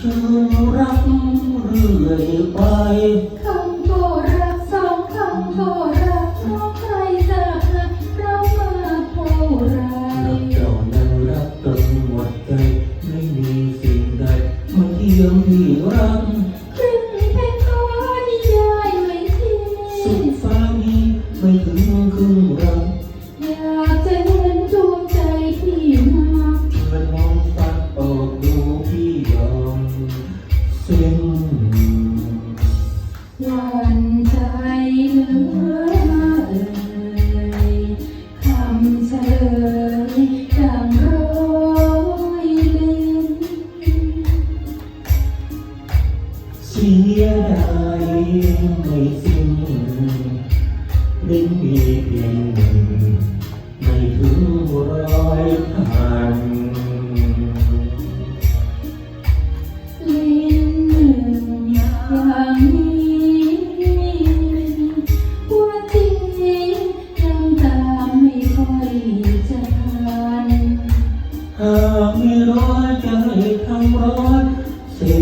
คืนรักเรื่อยไปคำโบรักสองคำโบรักน้องใครจะรักเรามาโบรารักเจ้านั้นรักตนหมดใจไม่มีสิ่งใดมาเที่ยมที่รักขึ้นเป็นตัวนิยายไม่ที่สุดฟ้า trời càng rối lên chia đời người xin linh nghiệp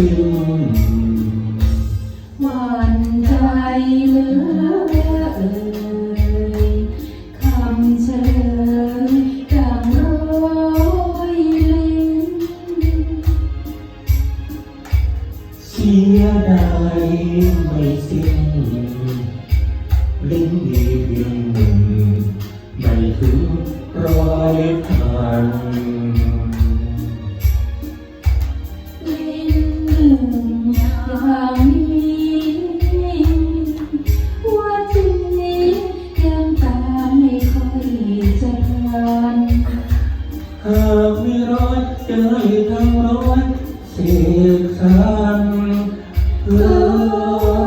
วันใดเลือเอ่ยคำเฉลยดัร้อยลินเสียดายไม่สิ้นลิ้นเดียามีร้อยจะให้ทั้งร้อยเสียคันเพื่